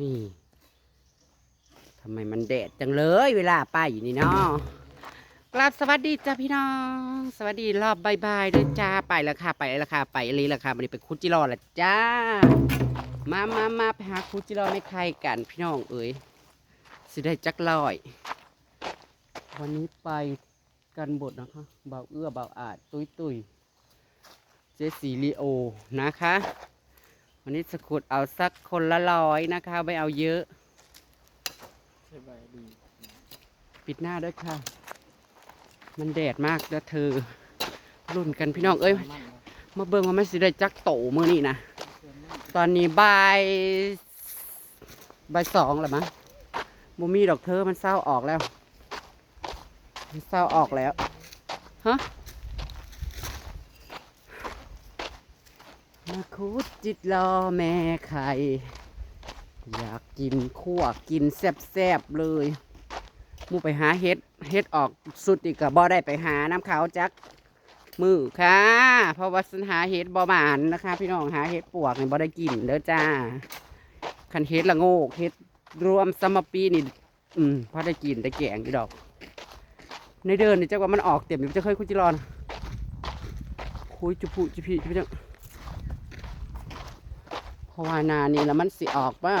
นี่ทำไมมันแดดจังเลยเวลาไปอยู่นี่เนาะกราบสวัสดีจ้าพี่น้อง สวัสดีรอบบ่ายๆด้วยจ้าไปแล้วค่ะไปแล้วค่ะไปเลยแล้วค่ะวันนี้ไปคุจิรอละจ้า มามามาไปหาคุจิรอในใครกันพี่น้องเอ๋ยสิได้จักลอย วันนี้ไปกันบทนะคะเบาเอื้อเบาอาจตุยตุยเจสีลีโอนะคะ วันนี้สะกุดเอาสักคนละร้อยนะคะไม่เอาเยอะ สบายดีปิดหน้าด้วยค่ะ มันแดดมากแล้วเธอรุ่นกันพี่น้องเอ้ยมันนะมาเบิ่งว่ามันสิได้จักโตมือนี่นะตอนนี้บ่ายบ่ายสองแล้วมั้งบ่มีดอกเธอมันเศร้าออกแล้ว มันเศร้าออกแล้วฮะ มา คุดจิตรอแม่ไข่อยากกินคั่วกินแซ่บๆเลยมูไปหาเฮ็ดเฮ็ดออกสุดอีกกับบ่ได้ไปหาน้ำเขาวจักมือค่ะ เพราะว่าสันหาเฮ็ดบ่หมานนะคะ พี่น้องหาเฮ็ดปวกนี่บ่ได้กินเด้อจ้าคันเฮ็ดละโงกเฮ็ดรวมสมปีนี่อืมพอได้กินได้แกงอีดอก ในเดินนี่จักว่ามันออกเต็มอยู่จะเคยคุยจิรอนคุยจุพุจุพีจุพจัง ราะว่านานี่แล้วมันสิออกว่า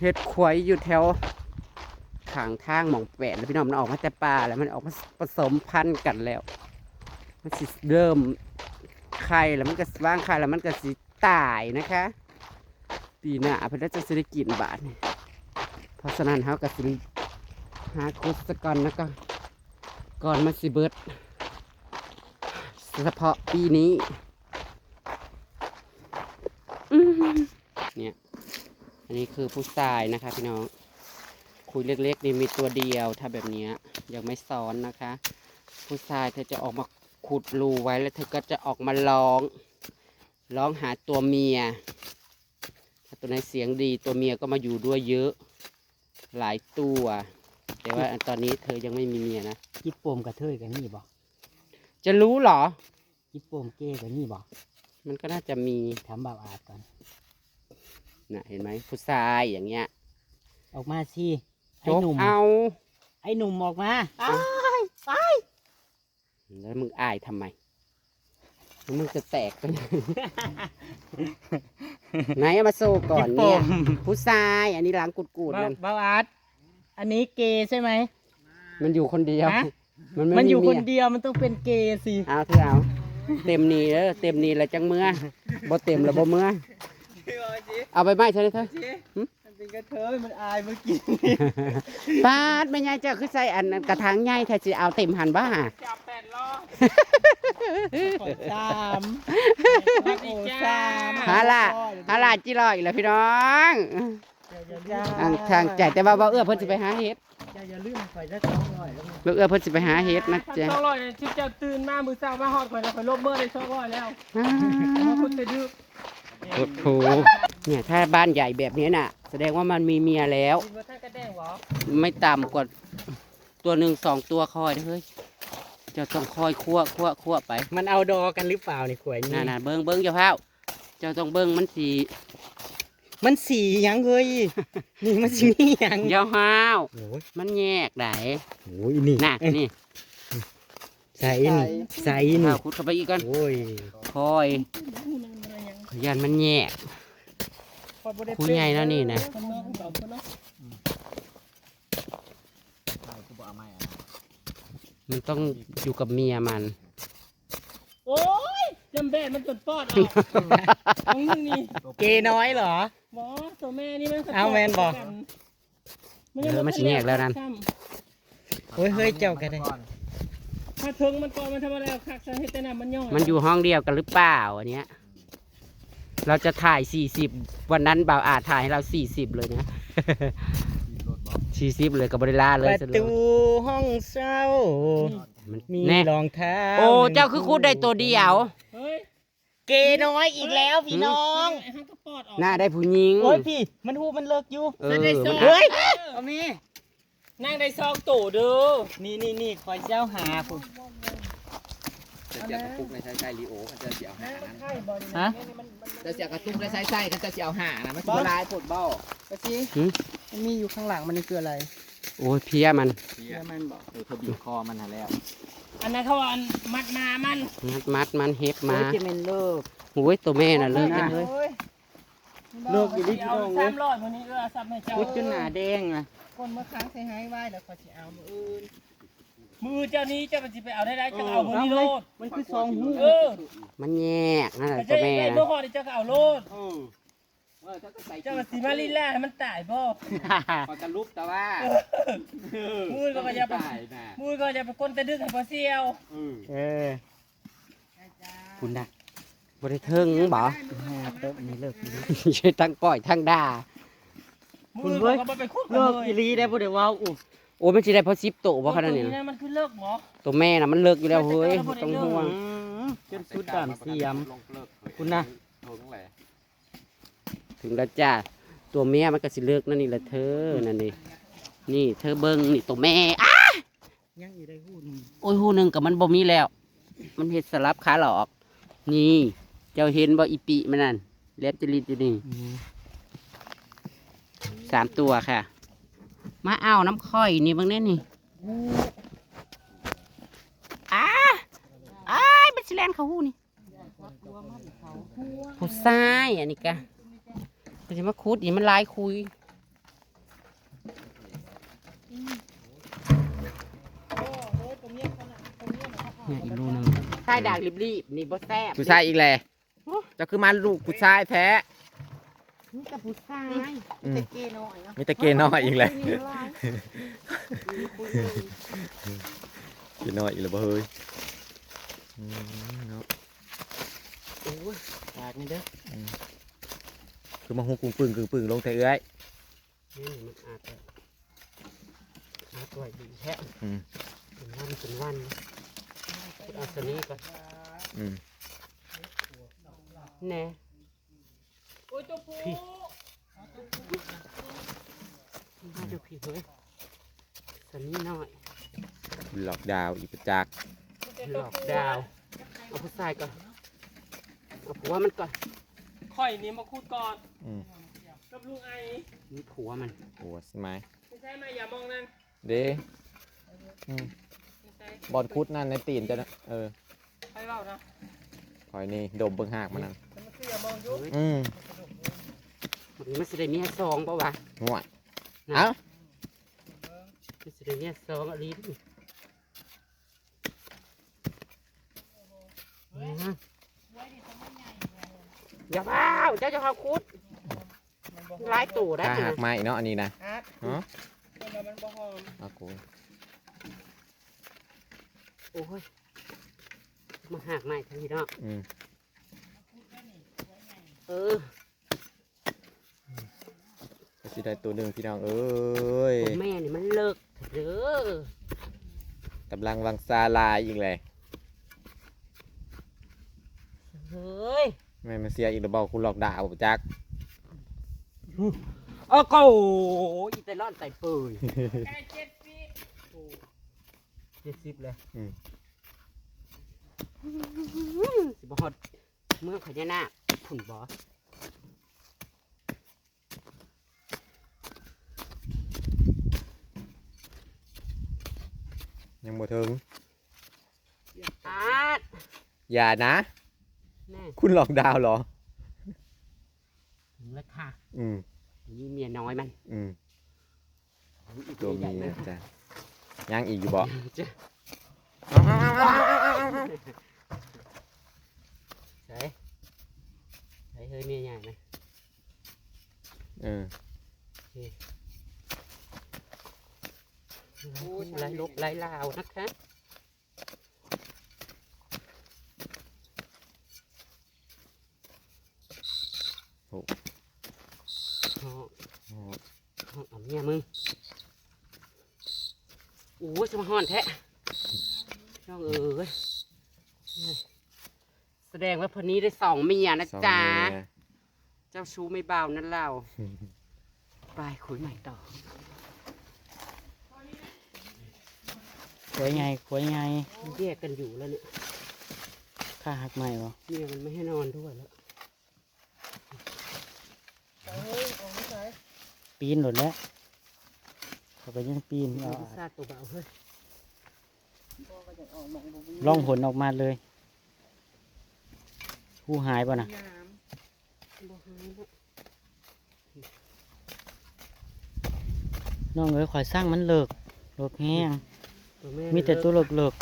เฮ็ดขวยอยู่แถวขางทางหมองแปดแล้วพี่น้องมันออกมาแต่ป่าแล้วมันออกมาผสมพันธุ์กันแล้ว มันสิเริ่มไข่แล้วมันก็ว่างไข่แล้วมันก็สิตายนะคะ ปีหน้าเพิ่นก็จะสิได้กินบาทนี่เพราะฉะนั้นเฮาก็สิหาคุดสก่อนแล้วก็ก่อนมันสิเบิดเฉพาะปีนี้อื้อหือ เนี่ย อันนี้คือผู้ชายนะคะพี่น้อง คุยเล็กๆนี่มีตัวเดียว ถ้าแบบเนี้ยยังไม่ซ้อนนะคะ ผู้ชายเธอจะออกมาขุดรูไว้แล้วเธอก็จะออกมาร้อง ร้องหาตัวเมีย ถ้าตัวไหนเสียงดีตัวเมียก็มาอยู่ด้วยเยอะ หลายตัว แต่ว่าตอนนี้เธอยังไม่มีเมียนะจิตโปมกระเทยกันนี่บ่จะรู้เหรอจิตโปมเก้กันนี่บ่มันก็น่าจะมีถามบ่าวอาบก่อน นะเห็นไหมผู้ชายอย่างเงี้ยออกมาสิไอ้โจ๊กหนุ่มเอาไอ้หนุ่มออกมาแล้วมึงอายทำไมแล้วมึงจะแตกกันไหนเอามาโซ่ก่อนเนี่ยผู้ชายอันนี้ล้างกุดๆบ่าวนั่นบ่าวอาบอันนี้เกย์ใช่ไหม มันอยู่คนเดียวฮะ มันไม่มันอยู่เคนเดียวมันต้องเป็นเกย์สิ เอาเถอะเอาเต็มนี่เด้อเต็มนี่แล้วจังเมื่อบ่เต็มแล้วบ่เมื่อ เอาไปไหมใช่ไหมเธอมันเป็นกระเทยมันอายเมื่อกี้ปาดไม่ใหญ่เจ้าคือใส่อันนั้นกระถางใหญ่ถ้าสิเอาเต็มหันบ้าจับแปดล้อ ขอสามสวัสดีจ้า ฮาล่ะฮาล่ะจิรออีกแล้วพี่น้องอ่างทางใจแต่ว่าบ่เอื้อเพิ่นสิไปหาเฮ็ดอย่าอย่าลืมข่อยจะสองร้อยแล้วบ่เอื้อเพิ่นสิไปหาเฮ็ดนะจ๊ะสองร้อยชิบเจ้าตื่นมามือเช้ามาหอดข่อยแล้วข่อยลบเบอร์ได้สองร้อยแล้วอ้าเพราะคุณจะดื้อ โอ้โหเนี่ยถ้าบ้านใหญ่แบบนี้น่ะ แสดงว่ามันมีเมียแล้วกินมาท่านกระแดงเหรอไม่ต่ำกว่าตัวหนึ่งสองตัวคอยเฮ้ยเจะต้องคอยคั่วคั่วคั่วไปมันเอาดอกันหรือเปล่าในขวยน่านี่น่ะเบิ้งเบิ้งเจ้าเพ้าเจ้าต้องเบิ้งมันสีมันสีหยังเฮ้ยนี่มันสีหยังเจ้าห้าวโอ้ยมันแยกไหนโอ้ยนี่น่ะนี่ใส่นี่ใส่นี่เอาคุดเข้าไปอีกก่อนโอ้ย คอยข ยันมันแยกคุยใหญ่แล้วนี่นะคนน้องสองคนน้องมันต้องอยู่กับเมียมัน โอ้ยจำแบนมันจนปอดออกของมึงนี่เกน้อยเหรอบอตัวแม่นี่มันเอาแม่นบ่เออมันสิแยกแล้วนั่นโอ้ยเฮ้ยเจ้ากันได้ถ้าถึงมันก่อนมันทำอะไรเอาคักซะให้แต่น้ำมันย่อยมันอยู่ห้องเดียวกันหรือเปล่าอันเนี้ย เราจะถ่ายสี่สิบวันนั้นบ่าวอาจถ่ายให้เราสี่สิบเลยนะ สี่สิบเลยกับบริลาเลปยระสรุปตูห้องเช่ามันมีแน่รองเท้าโอ้เจ้าคือคูดได้ตัวเดียว เฮ้ยเกน้อยอีกแล้วพี่น้องไอ้ห้างก็ปอดออกหน้าได้ผู้หญิง โอ้ยพี่ มันหูมันเลิกอยู่ เออมันเฮ้ยเอามีนั่งได้ซอกตู่ดู นี่นี่นี่คอยเจ้าหาผม จะเสียกระตุกในไส้ไส้ลีโอเขาจะเสียวหานั้นฮะจะเสียกระตุกในไส้ไส้เขาจะเสียวหานะมันคือลายปวดเบ้าปะจีมันมีอยู่ข้างหลังมันนี่คืออะไร โอ้ยเพี้ยมันเสียเดี๋ยวมันบอกเออเขาบีบคอมันหาแล้วอันนั้นเขาว่าอันมัดนามันมัดมัดมันเฮ็บมาโอ้ยจะเป็นเลิกโอ้ยตัวแม่น่ะเลิกกันเลยเลิกอยู่ดิพี่เอาน้องสาเว้ยมร้อยวันนี้ก็เอาซับให้เจ้าพุดจนหนาแดงอะคนมาค้างใส่หายไว้แล้วก็สิเอามืออื่น มือเจ้านี้เจ้ามันจะไปเอาได้ได้เจ้าก็เอามือนี้โลดมันคือซองหูเออมันแยกนั่นแหละแต่ตัเจ้าวแม่ไอ้นะเมื่อก่อนนี่เจ้าก็เอาโลดเออเออถ้าก็ใส่เจ้าก็สีมาลีล่าให้มันตายบ่พอกระลุกแต่ว่ามือก็จะไปตายนะมือก็จะไปก้นแต่ดึกให้พอเซียวเออเออคุณน่ะบ่ได้เทิงบ่หาเติมนี่เลิกอีหลีใช่ทั้งก้อยทั้งด่ามือก็บ่ไปคุกกันเลิกเลยอีหลีได้บ่ได้เว้าอุ๊ย โอ้ยมันสิได้เพอซิปโตบ่ขนาดนี้ตัวนะมันคือเลิกหมอตัวแม่น่ะมันเลิกอยู่แล้วเฮ้ยบ่ต้องห่วงอืมจนสุดดำเสียมลงเลิกเผยคุณน่ะโทงแหละถึงแล้วจ้าตัวแม่มันก็สิเลิกนั่นนี่แหละเธอนั่นนี่นี่เธอเบิ่งนี่ตัวแม่อะยังอยู่ได้หูหนึงโอ้ยหูหนึงกับมันบ่มีแล้ว มันเฮ็ดสลับขาหลอก นี่ เจ้าเห็นบ่อีปิมันนั่นเล็บจะรีดอยู่นี่อืมสามตัวค่ะ มาเอาน้ำค่อยนี่เบางแน่นี่อ้าอ้ายมันสิแลนเขาหูนี่ผู้ชายอันนี้กะมันจะมาคุดนี่มันลายคุยเนี่ยอีกรูหนึงชายด่างรีบๆนี่บ่แซ่บผู้ชายอีกแหละเจะคือมาลูกผู้ชายแท้ นี่กับผู้ชายอืม แต่เกน้อยเนาะมีแตะเกน้อยอีกแหละนี่ลายเกน้อยอีกแล้วบ่เฮ้ยอืมเนาะโอ้ยปากนี่เด้อคือมาหุกกุ้งปึ่งกึ่งปึ่งลงเถอะเอ้ยนี่มันอาจจะอาจตัวดีแท้อืม เป็นวันเป็นวันเอาตัวนี้ก่อนอืมแน่โอ้ยตัวผู้มาดูพี่เฮ้ยตัวนี้หน่อยหลอกดาวอีกประจักษ์หลอกดาว เอาผู้ชายก่อน เอาผัวมันก่อนข่อยนี่มาคูดก่อนอืมกับลุงไอ้นี่ผัวมันโอ้สมัยไม่ใช่ไหมอย่ามองนั่นเด้อืมไม่ใช่บอลคุดนั่นในตีนจะนะเออ ไปเล่านะคอยนี่ดมเบิ่งหากมันนั่นมันคืออย่ามองอยุอืม มันมันสิได้มีให้ซองเปล่าวะห่วยนะเอ้ามันสิได้มีให้ซองอะไรนี่นะอย่าเบ้าเจ้าจะเอาคุดลายตู่ได้ถ้าไหมหากไม้เนาะอันนี้นะอาร์ตเนาะคนเรามันบ่หอมเอากูโอ้ยมาหักใหม่ทันทีเนาะอืมเออก็ สิได้ตัวหนึ่งพี่น้องเอ้ยตัวแม่นี่มันเลิกเด้อกำลังวังซาลายอีกเลยเฮ้ยแม่มาเสียอีกระเบาคุณหลอกด่าบ่จักโอ้โหอีแต่ร้อนใส่เปื่อยใกล้เจ็ดปีเจ็ดสิบเลยอืมสิบฮอดเมืองขยานาผุ่นบอ ยังบ่ถึงอาดอย่านะแน่คุณหลอกดาวเหรอ ถึงแล้วค่ะอืมนี่เมียน้อยมันอืมอีกตัวใหญ่เมีๆยนะจ้ะยังอีกอยู่บ่จ้ะเอาเอาเอาเอาเอาเอาเอาใส่ใส่เฮ้ยเมียใหญ่ไหม เออ ไล่ลบไล่ลาวนะคะโอ้อ๋อโหเอาเอาเมียมึงโอ้ยสมาฮอนแท้น้องเอ๋ยแสดงว่าพนนี้ได้สองเมียนะสองจ๊ะเมียเจ้าชู้ไม่เบานั่นเรา ไปคุยใหม่ต่อ ขวยไงขวยไงแยกกันอยู่แล้วเนี่ยค่าหักใหม่บ่เมียมันไม่ให้นอนด้วยแล้วเฮ้ยออกไม่ใช่ปีนหลดแล้วเขาก็ยังปีนเอาซาดตัวเบาเฮ้ยพ่อก็จะออกมองบ่มีล่องผลออกมาเลยผู้หายป่ะนะยามบ่หายแล้วน้องเอ้ยคอยสร้างมันเลิกเลิกแห้งตัวแม่มีแต่ตัวเลิกเลิก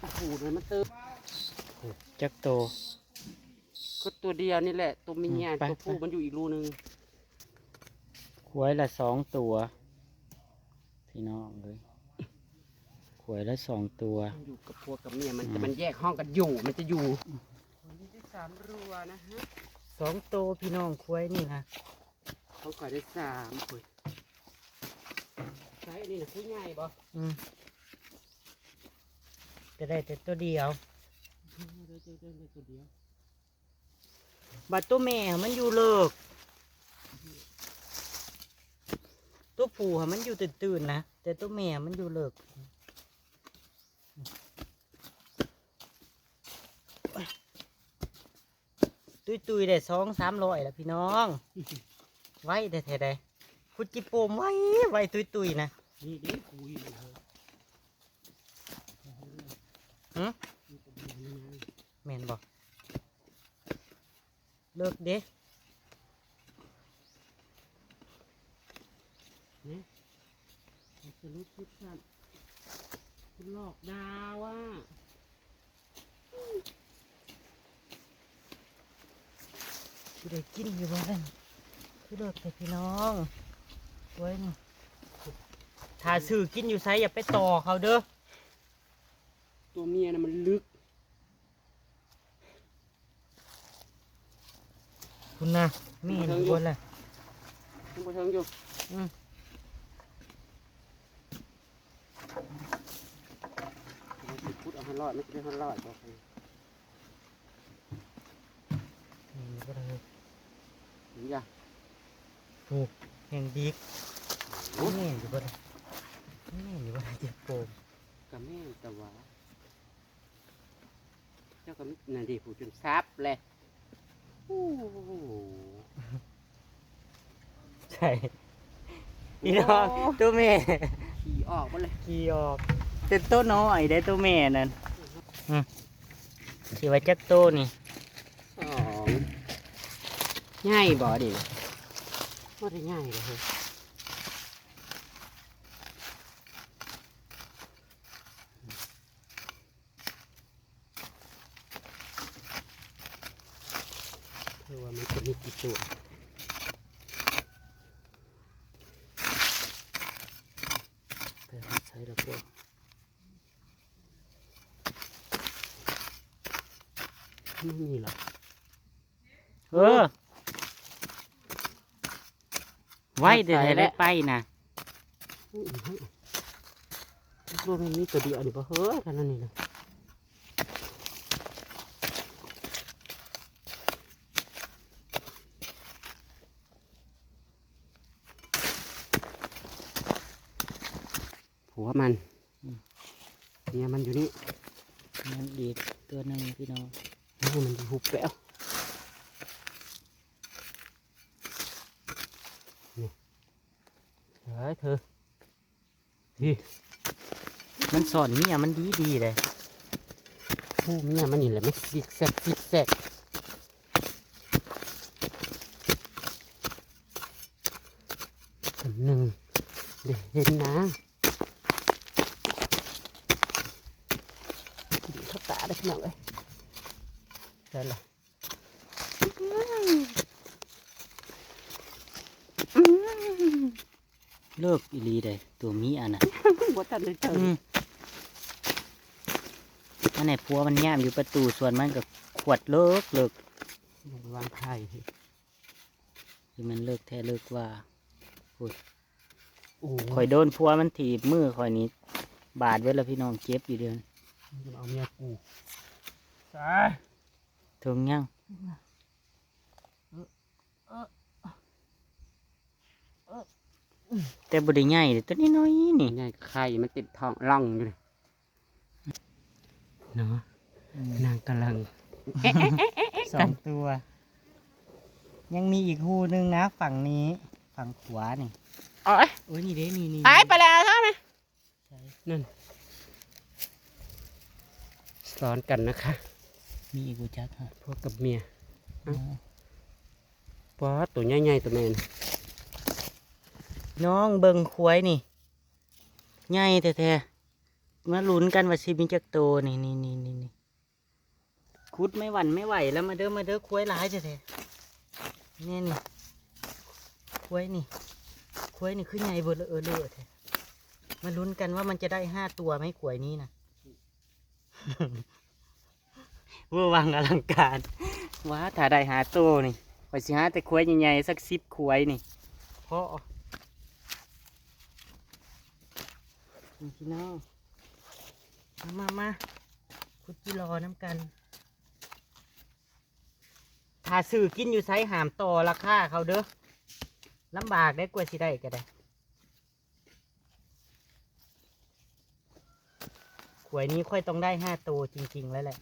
โอ้โหเลยมันเติมๆจักโต ก็ตัวเดียวนี่แหละ ตัวเมียไป ตัวผู้ไปมันอยู่อีกรูนึงขวยละสองตัว พี่น้องเลยขวยละสองตัว มันอยู่กับพวกกับเมียมันแต่มันแยกห้องกันอยู่ มันจะอยู่คนนี้ได้สามรัวนะฮะสองตัวพี่น้องขวยนี่นะเขาขอได้สามคนใช้อันนี้นะผู้ใหญ่บ่อืม จะได้แต่ตัวเดียวเดี๋ยวเดี๋ยวเดี๋ยวเดี๋ยวตัวเดียวบัดตัวแม่มันอยู่เลิก ตัวผู้อะมันอยู่ตื่นๆนะแต่ตัวแม่มันอยู่เลิกตุยตุยๆได้สองสามร้อยแล้วพี่น้อง ไว้แต่แท้ๆได้คุดจิโปมไว้ไว้ตุยตุยๆนะนี่เด็กคุยเลยเฮ้ย หึแม่นบอกเลิกเด้มันจะรู้คิดสั้นคุณหลอกดาวอะคือได้กินอยู่บ้านคือเลิกแต่พี่น้องไว้นี่ถ้าซื้อกินอยู่ไซอย่าไปต่อเขาเด้อ ตัวเมียน่ะมันลึก คุณนะไม่เห็นทุกคนเลยคุณผู้ชมอยู่อืมเอาสิพุดเอาให้รอดไม่ใช่ให้รอดบอกให้นี่ก็ได้หรือยังถูกแห่งดีกไม่เห็นอยู่บ่ได้ไม่เห็นอยู่บ่ได้เจ็บโปมกับแม่ตะหวา เจ้าก็มินั่นดิผู้จนซับเลยโอ้โหใช่พี่น้องตัวแม่ขี่ออกมาเลยขี่ออกเป็นตัวน้อยได้ตัวแม่นั่นอืมสิไว้จักโตวนี่สองง่ายบ่ดิไม่ได้ง่ายเลยเฮ้ยเธอว่ามันจะมีกี่ตัว ไปใส่ละพวก ไม่มีหรอก เออ ไว้เดี๋ยวให้ได้ไปนะรวมมันมีตัวเดียวนี่ปะเฮ้ยกันนั่นนี่นะหัวมันเนี่ยมันอยู่นี่มันอีตัวหนึ่งพี่น้องมันอยู่หุบแก้วนี่เฮ้ยเธอนี่ มันส อนเมียมันดีดีๆเลยผู้เมียมันนี่แหละไม่ซิกแซกซิกแซกอันหนึ่งเดี๋ยวเห็นนะดีเข้าตาได้ขนาดเลยได้ละเลิกอีหลีเลยตัวเมียน่ะบ่ทันได้เจอ อืมอันไหนพัวมันย่ามอยู่ประตูส่วนมันก็ขวดเลิกเลิกลงไปวางไพ่ที่มันเลิกแท้เลิกว่าโอ้ข่อยโดนพัวมันถีบมือข่อยนี้บาดไว้แล้วพี่น้องเจ็บอยู่เดือนมันเอาเมียกูถึงยังแต่บไดิง่ายเลยตัวนี้น้อยๆนี่นี่ไงไข่มันติดท้องร่องอยู่เลย เนาะนางกำลัง สองตัว ยังมีอีกหูหนึงนะ ฝั่งนี้ ฝั่งขวานี่โอ้ยโอ้ยนี่เด้นี่นี่หายไปแล้วใช่ไหมใช่นั่นซ้อนกันนะคะ มีอีกกูจักฮะพวกกับเมียป๊าดตัวใหญ่ๆตัวแม่นน้องเบิงควายนี่ ใหญ่แท้ๆ มาลุ้นกันว่าสิมีจักโตนี่นี่นี่นี่นี่คุดไม่หวั่นไม่ไหวแล้วมาเด้อมาเด้อควายหลายแท้ๆนี่นี่ควายนี่ควายนี่คือใหญ่เบอเลอเออเลอะแท้มาลุ้นกันว่ามันจะได้ห้าตัวไหมควยนี้นะเวอร์วังอลังการว้าถ้าได้หาตัวนี่ไปสิหาแต่ควายใหญ่ๆสักสิบควายนี่พ่อพี่น้อง มามามาคุดกิโลน้ำกันถ้าซื้อกินอยู่ไซหามต่อราคาเขาเด้อลำบากได้กว่าสิได้ก็ได้ขวยนี้ค่อยต้องได้ห้าตัวจริง ๆ แล้วแหละ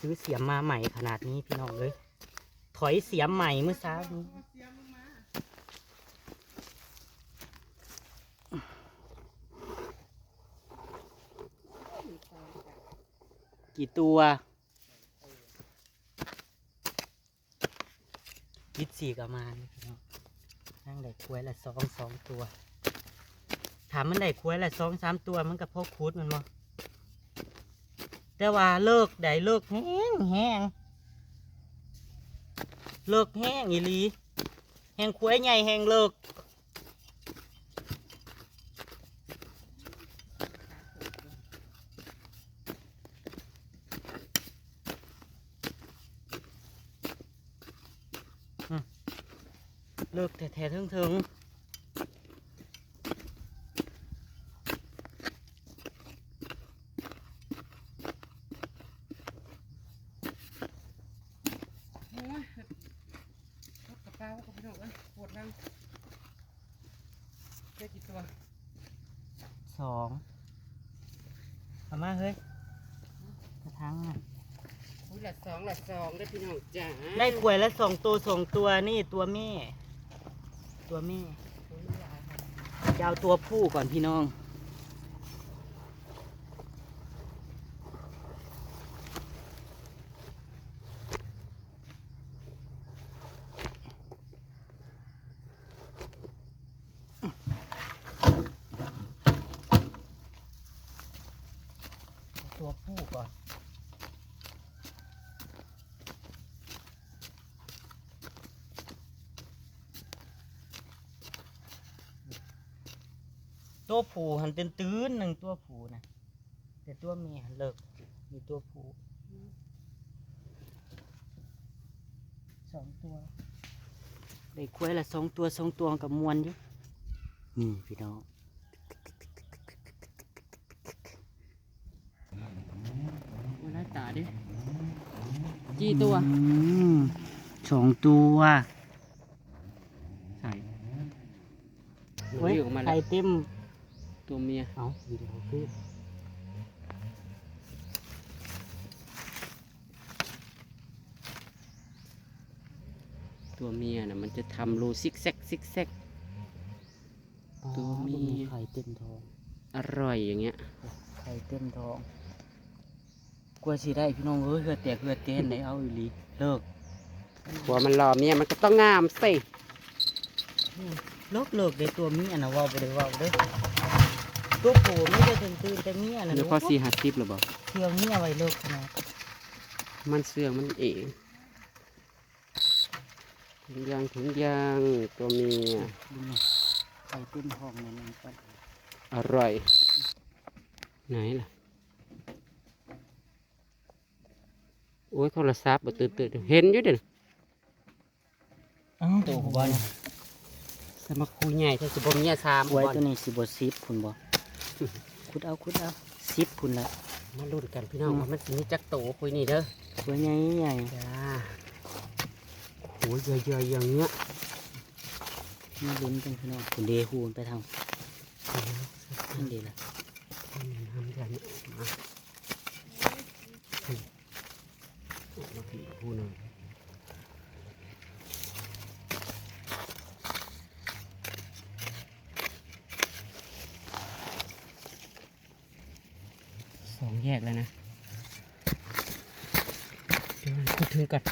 ซื้อเสียมมาใหม่ขนาดนี้พี่น้องเลย อยเสียมใหม่เมื่อเช้านี้กี่ตัวยิดสี่กับมานั่งได้ควยละสองสองตัว ถามมันได้ควยละสองสามตัวมันกับพวกคูดมันบ่แต่ว่าเลิกได้เลิกแห้งแห้ง เลิกแห้งอีหลีแห้งควยใหญ่แห้งเลิกเลิกแท้ๆถึงๆ โอ้ยกระเป๋ากับพี่น้องเอ้ยปวดรังได้กี่ตัว สองเอามาเฮ้ยกระทังน่ะ อุ้ยละสองละสองได้อพี่น้องจ๋า ได้ขวยแล้วสองตัวสองตัวนี่ตัวแม่ ตัวแม่จะเอาตัวผู้ก่อนพี่น้อง ตัวผู้ก่อน ตัวผู้หันเต้นตื้นหนึ่งตัวผู้นะแต่ตัวเมียหันเลิกมีตัวผู้สองตัวได้ควายละสองตัวสองตัวกับมวนอยู่นี่พี่น้องโอ้ยไล่ตาดิกี่ตัวอืมสองตัวใส่เว้ยวิ่งออกมาไข่แล้วเต็ม ตัวเมียเอาวิดีโอคือตัวเมียน่ะมันจะทำรูซิกแซกซิกแซก ตัวเมีย ไข่เต็มท้องอร่อยอย่างเงี้ย ไข่เต็มท้องกลัวสิได้พี่น้องเอ้ยเหือดแตกเหือดเต้นได้เอาอีหลีเลิกหัวมันรอเมียมันก็ต้องงามสิ เลิกเลิกได้ตัวเมียนะเว่าไปเลยว่าเด้อ ตัวผู้ไม่ได้ตื่นตื่นแต่เมียนะเดี๋ยวพอสี่ห้าสิบหรือเปล่าเที่ยวเมียไว้เลิกขนาดมันเสื่องมันเองถุงยางถุงยางตัวเมียดูนี่ไข่เต็มท้องนั่นเองก่อนอร่อย ไหนล่ะ โอ้ยโทรศัพท์บ่ตื่นตื่นเห็นอยู่เด่นอ้าวตัวบอลสมัครคุยใหญ่ถ้าสิบ่เมียสามไว้บอลตัวนี้สิบซิปคุณบ อคุดเอาคุดเอาซิปคุณละมาลุ้นกันพี่น้องว่ามันสิมีจักโตคุยนี่เด้อตัวใหญ่ใหญ่จ้าโอ้ยใหญ่ๆอย่างเงี้ยมาลุ้นกันพี่น้องคุณเดฮูนไปทางนั่นดีละ ทำกันมาผู้หนึ่งส องแยกแล้วนะเดี๋ยวมันพูดถึงกัน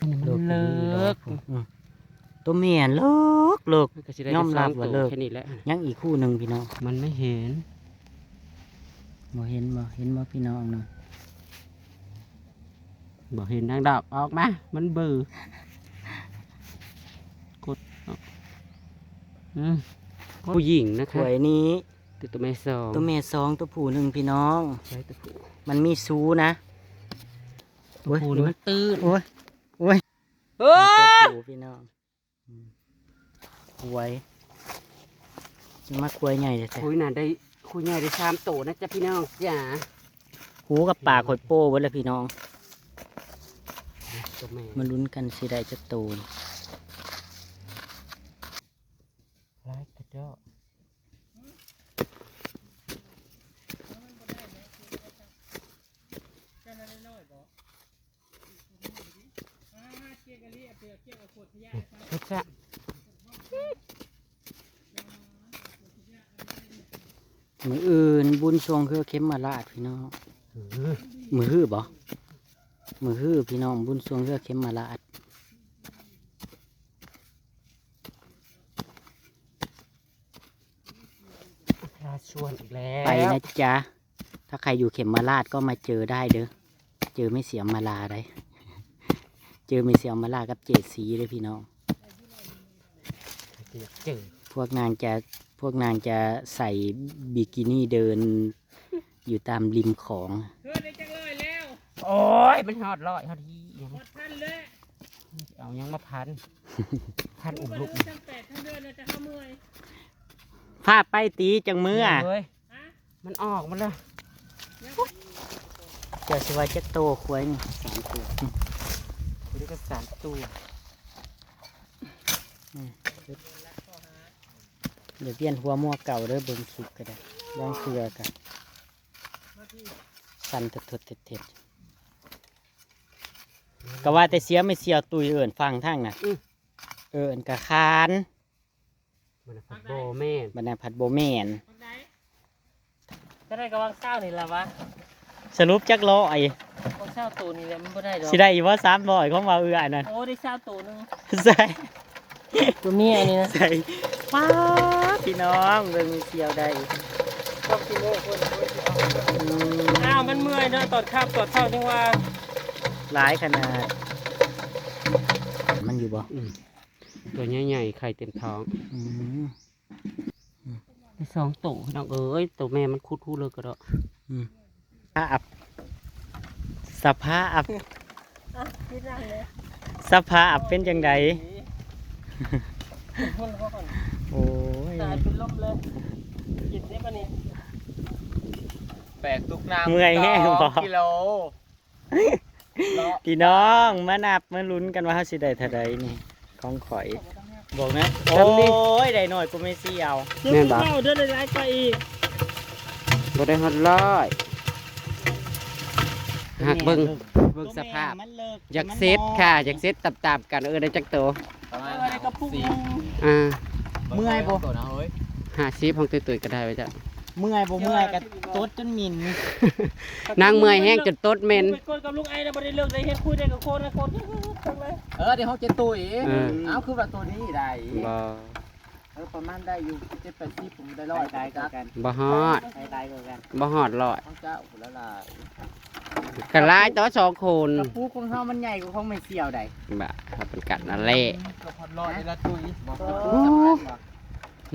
มันเลิกอืมตัวเมียนเลิกเลิกก็สิได้ยอมรับสงว่าตัวเลิกแค่นี้แหละยังอีกคู่หนึ่งพี่น้องมันไม่เห็นบ่เห็นบ่เห็นบ่พี่น้องเนาะบอกเห็นนางดอกออกมา มันเบื่อกดออกอืมผู้หญิงนะถคะวยนี้ ตัวตัวแม่สองตัวเมียสองตัวผู้หนึ่งพี่น้อง ใช้ตัวผู้มันมีซูนะตัวผู้นี่มันตื้นโอ้ยโอ้ยเฮ้ยตัวผู้พี่น้องอืมถวยจะมาควยใหญ่เลยแต่คุยน่ะได้คุยใหญ่ได้สามตัวนะจ๊ะพี่น้องจ๋าหูกับปากข่อยโป้ไว้แล้วพี่น้องตัวแม่มาลุ้นกันสิได้จะโตนไล่กระเจาะ เกี่ยวกับเรียเปลือกเกี่ยวกับขวดขยะก็จะมืออื่นบุญทรงคือเข้มมาลาดพี่น้อง มือฮื้อบ่มือฮื้อพี่น้องบุญทรงคือเข้มมาลาดพาชวนอีกแล้วไปนะจ๊ะ ถ้าใครอยู่เข็มมาลาดก็มาเจอได้เด้อ เจอไม่เสียมาลาได้ เจอไม่เสียมาลากับเจดสีเลยพี่น้อง เดี๋ยวเจอพวกนางจะพวกนางจะใส่บิกินี่เดิน อยู่ตามริมของเฮ้ยได้จังเลยแล้วโอ้ยมันหอดลอยหอดทียังหมดพันเลยเอายังมาพัน พันลูอุ้กมก็ลูกรู้จังแต่ทั้งเดือนนะจะเข้าเมื่อยภาพไปตีจังมืออะเฮ้ยฮะมันออกมาแล้วเจ้าสิว่าจะโตควายนี่สามตัวคุยก็สามตัว เดี๋ยวเปลี่ยนหัวมัวเก่าเด้อเบิ่งคลิปก็ได้ลองเคลือกันสั่นถดๆเท็ดๆก็ว่าแต่เสียไม่เสียวตุยเอิ่นฟังทั้งน่ะเอิ่นกะคานมันผัดโบแม่นบรรดาผัดโบแม่นคนไหนก็ได้กำลังเศร้านี่แหละวะสรุปจักร้อยก็เศร้าตัวนี่แหละมันไม่ได้ดอกสิได้อีกว่าสามร้อยของว่าเอื้อนั่นโอ้ได้เศร้าตัวหนึงใส่ตัวเมียอันนี้นะใส่ป้าด พี่น้องเบิ่งมีเสียวได้ต้องกินโอ้คนอืมอ้าวมันเมื่อยเนอะตอนข้ามตอนเช้าจังว่าหลายขนาด มันอยู่บ่อืมตัวใหญ่ๆไข่เต็มท้องอืมได้สองตัวน้องเอ้ยตัวแม่มันคุดคู่เลยก็ได้ภาพสภาพคิดนั่งเลยสภาพเป็นจังได คนเขาก่อนโอ้ยตายเป็นลมเลยกินได้ปะนี่แปลกทุกน้ำเมื่อยแห้งบ่กิโลพี่น้องมานับมาลุ้นกันว่าเขาสิได้เท่าใดนี่ของข่อยบอกนะโอ้ยได้หน่อยกูไม่เสียวแม่นบ่เจ้าเดินหลายๆไปอีกบ่ได้ฮอดร้อย หักเบิ่งเบิ่งสภาพ มันเลิกอยากเซ็ตค่ะ อยากเซ็ตตามๆกันเออได้จักตัวประมาณอะไรกระปุกสี่อ่าเมื่อยบ่ ตัวนะเฮ้ยหาซีของตุยๆก็ได้ไว้จ้ะเมื่อยบ่เมื่อยกับตดจนหมินนางเมื่อยแห้งจนตดเหม็น ไปกดกับลูกไอ้นะบ่ได้เลิกได้เฮ็ดคุยได้กับคนนะคนทั้งเลยเออเดี๋ยวเขาเจ็ดตัวเองเออ เอาคือว่าตัวนี้ได้บ่เออประมาณได้อยู่เจ็ดแปดสิบผมได้ร้อยได้กันบ่ฮอดตายตายกว่ากันบ่ฮอดร้อยของเจ้าผมละลา ยกะลายต่อสองคนกระปุกของเฮามันใหญ่กว่าของไม่เสียวได้บ่ครับเป็นกัดนั่นแหละก็พอดร้อยในละตุยบอกโอ้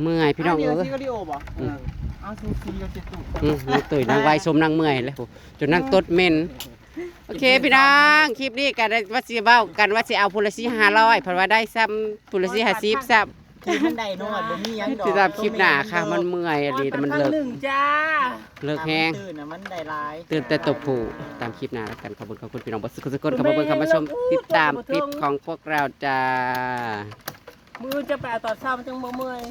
เมื่อยพี่น้องเดียวเอ้ยซีก็ดีโอบ่อืมเอาซูซีเอาเจ็ดตัวอืมนางตุยนางไวสมนางเมื่อยเลยโหจนนางตดเหม็นโอเคพี่น้องคลิปนี้กันว่าสิเว้ากันว่าสิเอาพุละสิ500เพราะว่าได้ซ้ำพุละสิ50ซ้ำ คือมันได้น้อยบ่มีหยังดอกสิตามคลิปหน้าค่ะ มันเมื่อยอะไรแต่มันเลิก หนึ่งจ้า เลิกแห้ง ตื่นน่ะมันได้หลาย ตื่นแต่ตบผูตามคลิปหน้าแล้วกันขอบคุณขอบคุณพี่น้องบัสกุสกุลขอบคุณคำมาชมติดตามคลิปของพวกเราจ้า มือจะแปะตอนเช้ามันจังบ่เมื่อย